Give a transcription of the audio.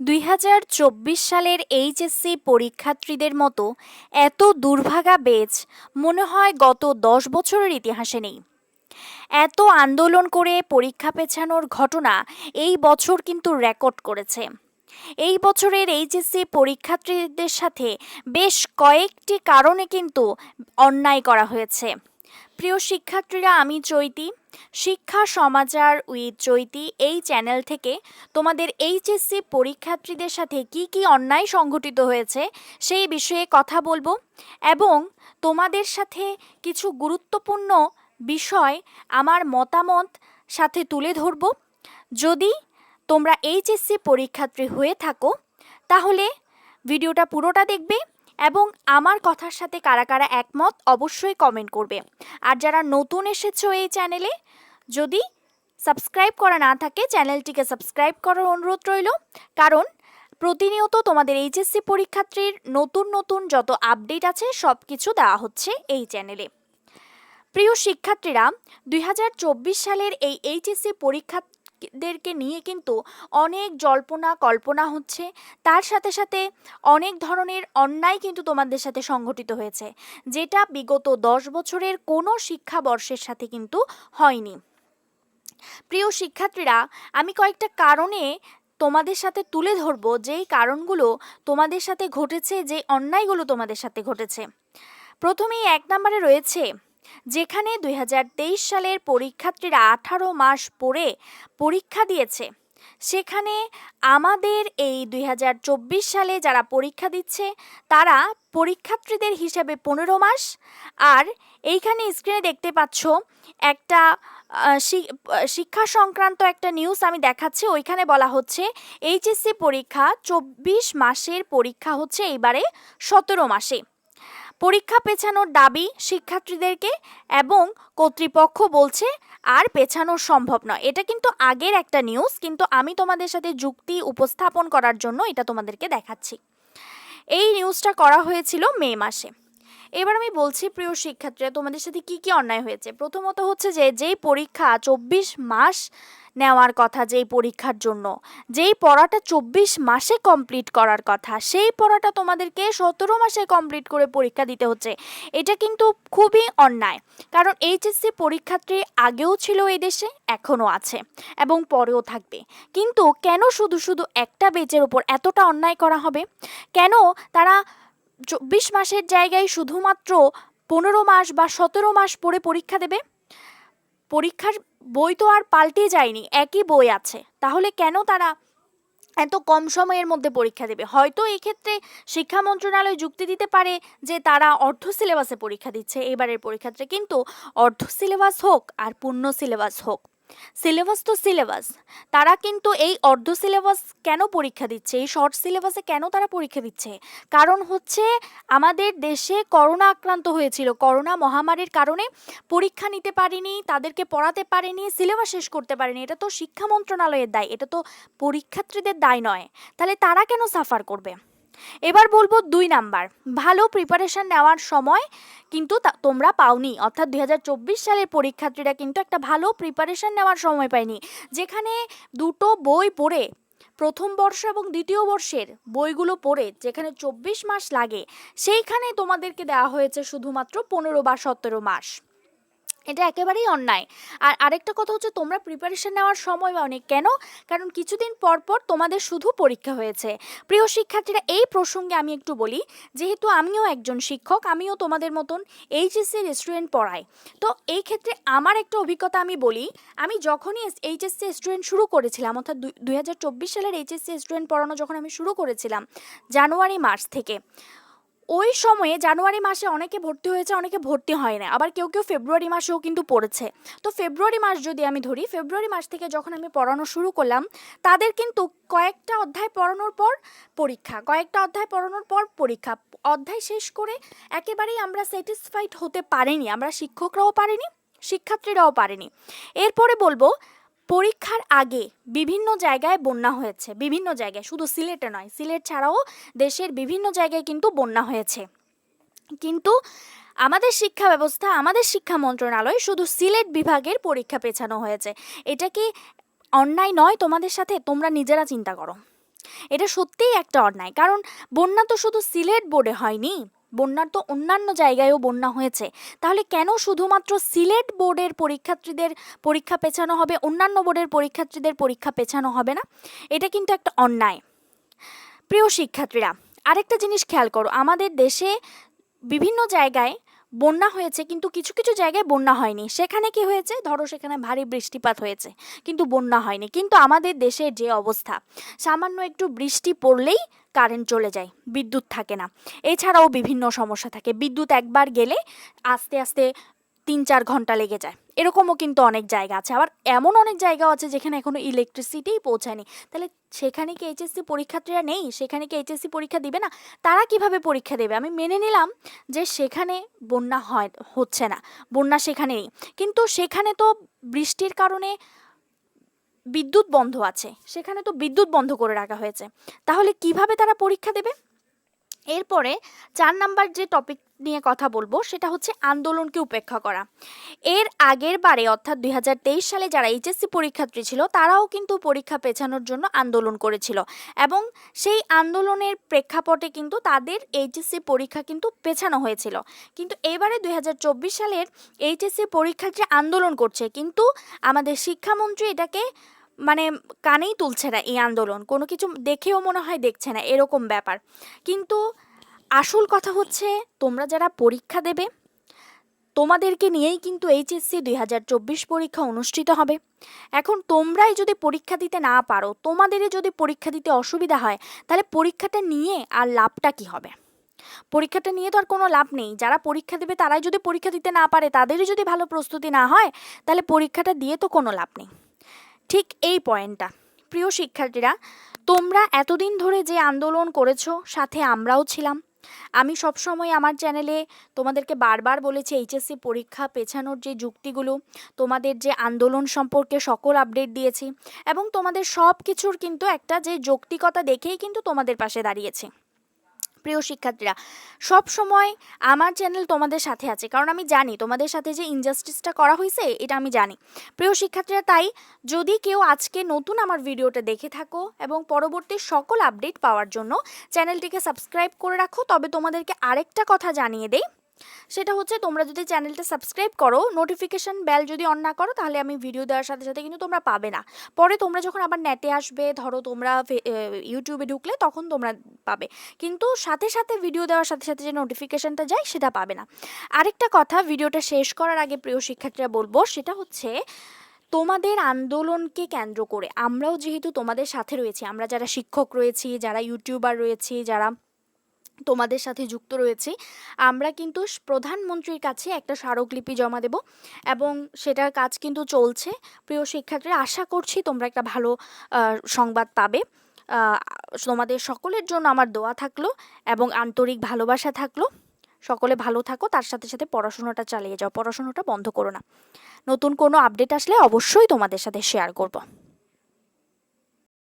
দুই হাজার চব্বিশ সালের এইচএসসি পরীক্ষার্থীদের মতো এত দুর্ভাগা বেচ মনে হয় গত দশ বছরের ইতিহাসে নেই। এত আন্দোলন করে পরীক্ষা পেছানোর ঘটনা এই বছর কিন্তু রেকর্ড করেছে। এই বছরের এইচএসসি পরীক্ষার্থীদের সাথে বেশ কয়েকটি কারণে কিন্তু অন্যায় করা হয়েছে। প্রিয় শিক্ষার্থীরা, আমি চৈতি। শিক্ষা সমাচার উইথ চৈতি এই চ্যানেল থেকে তোমাদের এইচএসসি পরীক্ষার্থীদের সাথে কি কি অন্যায় সংঘটিত হয়েছে সেই বিষয়ে কথা বলব এবং তোমাদের সাথে কিছু গুরুত্বপূর্ণ বিষয় আমার মতামত সাথে তুলে ধরব। যদি তোমরা এইচএসসি পরীক্ষার্থী হয়ে থাকো, তাহলে ভিডিওটা পুরোটা দেখবে এবং আমার কথার সাথে কারা কারা একমত অবশ্যই কমেন্ট করবে। আর যারা নতুন এসেছ এই চ্যানেলে যদি সাবস্ক্রাইব করা না থাকে চ্যানেলটিকে সাবস্ক্রাইব করার অনুরোধ রইল। কারণ প্রতিনিয়ত তোমাদের এইচএসসি পরীক্ষার্থীর নতুন নতুন যত আপডেট আছে সব কিছু দেওয়া হচ্ছে এই চ্যানেলে প্রিয় শিক্ষার্থীরা, দুই হাজার চব্বিশ সালের এই এইচএসসি পরীক্ষাদেরকে নিয়ে কিন্তু অনেক জল্পনা, কল্পনা হচ্ছে। তার সাথে সাথে অনেক ধরনের অন্যায় কিন্তু তোমাদের সাথে সংঘটিত হয়েছে, যেটা বিগত দশ বছরের কোনো শিক্ষাবর্ষের সাথে কিন্তু হয়নি। প্রিয় শিক্ষার্থীরা, আমি কয়েকটা কারণে তোমাদের সাথে তুলে ধরবো যেই কারণগুলো তোমাদের সাথে ঘটেছে যে অন্যায়গুলো তোমাদের সাথে ঘটেছে। প্রথমেই এক নম্বরে রয়েছে যেখানে দুই হাজার তেইশ সালের পরীক্ষার্থীরা আঠারো মাস পরে পরীক্ষা দিয়েছে। সেখানে আমাদের এই দুই হাজার চব্বিশ সালে যারা পরীক্ষা দিচ্ছে, তারা পরীক্ষার্থীদের হিসাবে পনেরো মাস। আর এইখানে স্ক্রিনে দেখতে পাচ্ছ একটা শিক্ষা সংক্রান্ত একটা নিউজ আমি দেখাচ্ছি। ওইখানে বলা হচ্ছে, এইচএসসি পরীক্ষা চব্বিশ মাসের পরীক্ষা হচ্ছে এইবারে সতেরো মাসে। পরীক্ষা পেছানোর দাবি শিক্ষার্থীদেরকে এবং কর্তৃপক্ষ বলছে আর পেছানো সম্ভব নয়। এটা কিন্তু আগের একটা নিউজ কিন্তু আমি তোমাদের সাথে যুক্তি উপস্থাপন করার জন্য এটা তোমাদেরকে দেখাচ্ছি। এই নিউজটা করা হয়েছিল মে মাসে। এবার আমি বলছি, প্রিয় শিক্ষার্থীরা, তোমাদের সাথে কি কি অন্যায় হয়েছে? প্রথমত হচ্ছে যে, যেই পরীক্ষা চব্বিশ মাস নেওয়ার কথা, যেই পরীক্ষার জন্য, যেই পড়াটা চব্বিশ মাসে কমপ্লিট করার কথা, সেই পড়াটা তোমাদেরকে সতেরো মাসে কমপ্লিট করে পরীক্ষা দিতে হচ্ছে। এটা কিন্তু খুবই অন্যায়, কারণ এইচএসসি পরীক্ষার্থী আগেও ছিল এই দেশে, এখনও আছে এবং পরেও থাকবে। কিন্তু কেন শুধু শুধু একটা বেচের উপর এতটা অন্যায় করা হবে? কেন তারা চব্বিশ মাসের জায়গায় শুধুমাত্র পনেরো মাস বা সতেরো মাস পরে পরীক্ষা দেবে? পরীক্ষার বই তো আর পাল্টে যায়নি, একই বই আছে। তাহলে কেন তারা এত কম সময়ের মধ্যে পরীক্ষা দেবে? হয়তো এক্ষেত্রে শিক্ষা মন্ত্রণালয় যুক্তি দিতে পারে যে তারা অর্ধ সিলেবাসে পরীক্ষা দিচ্ছে, এবারের পরীক্ষাতে। কিন্তু অর্ধ সিলেবাস হোক আর পূর্ণ সিলেবাস হোক সিলেবাস তো সিলেবাস তারা কিন্তু এই অর্ধ সিলেবাস কেন পরীক্ষা দিচ্ছে? এই শর্ট সিলেবাসে কেন তারা পরীক্ষা দিচ্ছে? কারণ হচ্ছে আমাদের দেশে করোনা আক্রান্ত হয়েছিল। করোনা মহামারীর কারণে পরীক্ষা নিতে পারেনি, তাদেরকে পড়াতে পারেনি সিলেবাস শেষ করতে পারেনি। এটা তো শিক্ষা মন্ত্রণালয়ের দায়। এটা তো পরীক্ষার্থীদের দায় নয়। তাহলে তারা কেন সাফার করবে? এবার বলব দুই নাম্বার। ভালো প্রিপারেশন নেওয়ার সময় কিন্তু তোমরা পাওনি। অর্থাৎ দু হাজার চব্বিশ সালের পরীক্ষার্থীরা কিন্তু একটা ভালো প্রিপারেশন নেওয়ার সময় পায়নি। যেখানে দুটো বই পড়ে, প্রথম বর্ষ এবং দ্বিতীয় বর্ষের বইগুলো পড়ে, যেখানে চব্বিশ মাস লাগে, সেইখানে তোমাদেরকে দেওয়া হয়েছে শুধুমাত্র পনেরো বা সতেরো মাস। এটা একেবারেই অন্যায়। আর আরেকটা কথা হচ্ছে তোমরা প্রিপারেশন নেওয়ার সময় অনেক, কেন? কারণ কিছুদিন পর পর তোমাদের শুধু পরীক্ষা হয়েছে। প্রিয় শিক্ষার্থীরা, এই প্রসঙ্গে আমি একটু বলি, যেহেতু আমিও একজন শিক্ষক, আমিও তোমাদের মতন এইচএসসি স্টুডেন্ট পড়াই তো এই ক্ষেত্রে আমার একটা অভিজ্ঞতা আমি বলি, আমি যখনই এইচএসসি স্টুডেন্ট শুরু করেছিলাম, অর্থাৎ দুই হাজার চব্বিশ সালের এইচএসসি স্টুডেন্ট পড়ানো যখন আমি শুরু করেছিলাম, জানুয়ারি, মার্চ থেকে ওই সময়ে জানুয়ারি মাসে অনেকে ভর্তি হয়েছে, অনেকে ভর্তি হয় না আবার কেউ কেউ ফেব্রুয়ারি মাসেও কিন্তু পড়েছে। তো ফেব্রুয়ারি মাস যদি আমি ধরি, ফেব্রুয়ারি মাস থেকে যখন আমি পড়ানো শুরু করলাম, তাদের কিন্তু কয়েকটা অধ্যায় পড়ানোর পর পরীক্ষা, কয়েকটা অধ্যায় পড়ানোর পর পরীক্ষা। অধ্যায় শেষ করে একেবারেই আমরা স্যাটিসফাইড হতে পারিনি। আমরা শিক্ষকরাও পারিনি, শিক্ষার্থীরাও পারেনি। এরপরে বলব পরীক্ষার আগে বিভিন্ন জায়গায় বন্যা হয়েছে, বিভিন্ন জায়গায়। শুধু সিলেটে নয়, সিলেট ছাড়াও দেশের বিভিন্ন জায়গায় কিন্তু বন্যা হয়েছে। কিন্তু আমাদের শিক্ষা ব্যবস্থা, আমাদের শিক্ষা মন্ত্রণালয় শুধু সিলেট বিভাগের পরীক্ষা পেছানো হয়েছে। এটা কি অন্যায় নয় তোমাদের সাথে? তোমরা নিজেরা চিন্তা করো। এটা সত্যিই একটা অন্যায়। কারণ বন্যা তো শুধু সিলেট বোর্ডে হয়নি বন্যার তো অন্যান্য জায়গায়ও বন্যা হয়েছে। তাহলে কেন শুধুমাত্র সিলেট বোর্ডের পরীক্ষার্থীদের পরীক্ষা পেছানো হবে, অন্যান্য বোর্ডের পরীক্ষার্থীদের পরীক্ষা পেছানো হবে না? এটা কিন্তু একটা অন্যায়। প্রিয় শিক্ষার্থীরা, আরেকটা জিনিস খেয়াল করো, আমাদের দেশে বিভিন্ন জায়গায় বন্যা হয়েছে, কিন্তু কিছু কিছু জায়গায় বন্যা হয়নি। সেখানে কি হয়েছে? ধরো সেখানে ভারী বৃষ্টিপাত হয়েছে, কিন্তু বন্যা হয়নি। কিন্তু আমাদের দেশের যে অবস্থা, সামান্য একটু বৃষ্টি পড়লেই কারেন্ট চলে যায়, বিদ্যুৎ থাকে না। এছাড়াও বিভিন্ন সমস্যা থাকে। বিদ্যুৎ একবার গেলে আস্তে আস্তে তিন চার ঘণ্টা লেগে যায়। এরকমও কিন্তু অনেক জায়গা আছে। আবার এমন অনেক জায়গাও আছে যেখানে এখনও ইলেকট্রিসিটিই পৌঁছায়নি। তাহলে সেখানে কি এইচএসসি পরীক্ষার্থীরা নেই? সেখানে কি এইচএসসি পরীক্ষা দিবে না? তারা কীভাবে পরীক্ষা দেবে? আমি মেনে নিলাম যে সেখানে বন্যা হয়, হচ্ছে না। বন্যা সেখানে নেই। কিন্তু সেখানে তো বৃষ্টির কারণে বিদ্যুৎ বন্ধ আছে। সেখানে তো বিদ্যুৎ বন্ধ করে রাখা হয়েছে। তাহলে কীভাবে তারা পরীক্ষা দেবে? এরপরে চার নাম্বার যে টপিক নিয়ে কথা বলব, সেটা হচ্ছে আন্দোলনকে উপেক্ষা করা। এর আগের বারে, অর্থাৎ দুই হাজার তেইশ সালে যারা এইচএসসি পরীক্ষার্থী ছিল, তারাও কিন্তু পরীক্ষা পেছানোর জন্য আন্দোলন করেছিল। এবং সেই আন্দোলনের প্রেক্ষাপটে কিন্তু তাদের এইচএসসি পরীক্ষা কিন্তু পেছানো হয়েছিল। কিন্তু এবারে দুই হাজার চব্বিশ সালের এইচএসসি পরীক্ষার্থী আন্দোলন করছে। কিন্তু আমাদের শিক্ষামন্ত্রী এটাকে মানে কানেই তুলছে না এই আন্দোলন। কোনো কিছু দেখেও মনে হয় দেখছে না, এরকম ব্যাপার। কিন্তু আসল কথা হচ্ছে, তোমরা যারা পরীক্ষা দেবে, তোমাদেরকে নিয়েই কিন্তু এইচএসসি দুই হাজার চব্বিশ পরীক্ষা অনুষ্ঠিত হবে। এখন তোমরাই যদি পরীক্ষা দিতে না পারো, তোমাদেরই যদি পরীক্ষা দিতে অসুবিধা হয়, তাহলে পরীক্ষাটা নিয়ে আর লাভটা কি হবে? পরীক্ষাটা নিয়ে তো আর কোনো লাভ নেই। যারা পরীক্ষা দেবে, তারাই যদি পরীক্ষা দিতে না পারে, তাদেরই যদি ভালো প্রস্তুতি না হয়, তাহলে পরীক্ষাটা দিয়ে তো কোনো লাভ নেই। ঠিক এই পয়েন্টটা। প্রিয় শিক্ষার্থীরা, তোমরা এতদিন ধরে যে আন্দোলন করেছ, সাথে আমরাও ছিলাম। আমি সবসময় আমার চ্যানেলে তোমাদেরকে বারবার বলেছি, এইচএসসি পরীক্ষা পেছানোর যে যুক্তিগুলো, তোমাদের যে আন্দোলন সম্পর্কে সকল আপডেট দিয়েছি এবং তোমাদের সব কিছুর কিন্তু একটা যে যৌক্তিকতা দেখেই কিন্তু তোমাদের পাশে দাঁড়িয়েছি। প্রিয় শিক্ষার্থীরা, সব সময় আমার চ্যানেল তোমাদের সাথে আছে। কারণ আমি জানি তোমাদের সাথে যে ইনজাস্টিসটা করা হয়েছে, এটা আমি জানি। প্রিয় শিক্ষার্থীরা, তাই যদি কেউ আজকে নতুন আমার ভিডিওটা দেখে থাকো এবং পরবর্তী সকল আপডেট পাওয়ার জন্য চ্যানেলটিকে সাবস্ক্রাইব করে রাখো, তবে তোমাদেরকে আরেকটা কথা জানিয়ে দেই। সেটা হচ্ছে তোমরা যদি চ্যানেলটা সাবস্ক্রাইব করো নোটিফিকেশান বেল যদি অন না করো, তাহলে আমি ভিডিও দেওয়ার সাথে সাথে কিন্তু তোমরা পাবে না। পরে তোমরা যখন আবার নেটে আসবে, ধরো তোমরা ইউটিউবে ঢুকলে তখন তোমরা পাবে। কিন্তু সাথে সাথে ভিডিও দেওয়ার সাথে সাথে যে নোটিফিকেশানটা যায়, সেটা পাবে না। আরেকটা কথা ভিডিওটা শেষ করার আগে প্রিয় শিক্ষার্থীরা বলব, সেটা হচ্ছে তোমাদের আন্দোলনকে কেন্দ্র করে, আমরাও যেহেতু তোমাদের সাথে রয়েছি, আমরা যারা শিক্ষক রয়েছি, যারা ইউটিউবার রয়েছি, যারা তোমাদের সাথে যুক্ত রয়েছি। আমরা কিন্তু প্রধানমন্ত্রীর কাছে একটা স্মারকলিপি জমা দেব এবং সেটার কাজ কিন্তু চলছে। প্রিয় শিক্ষার্থীরা, আশা করছি তোমরা একটা ভালো সংবাদ পাবে। তোমাদের সকলের জন্য আমার দোয়া থাকল এবং আন্তরিক ভালোবাসা থাকল। সকলে ভালো থাকো, তার সাথে সাথে পড়াশোনাটা চালিয়ে যাও, পড়াশোনাটা বন্ধ করো না। নতুন কোনো আপডেট আসলে অবশ্যই তোমাদের সাথে শেয়ার করব।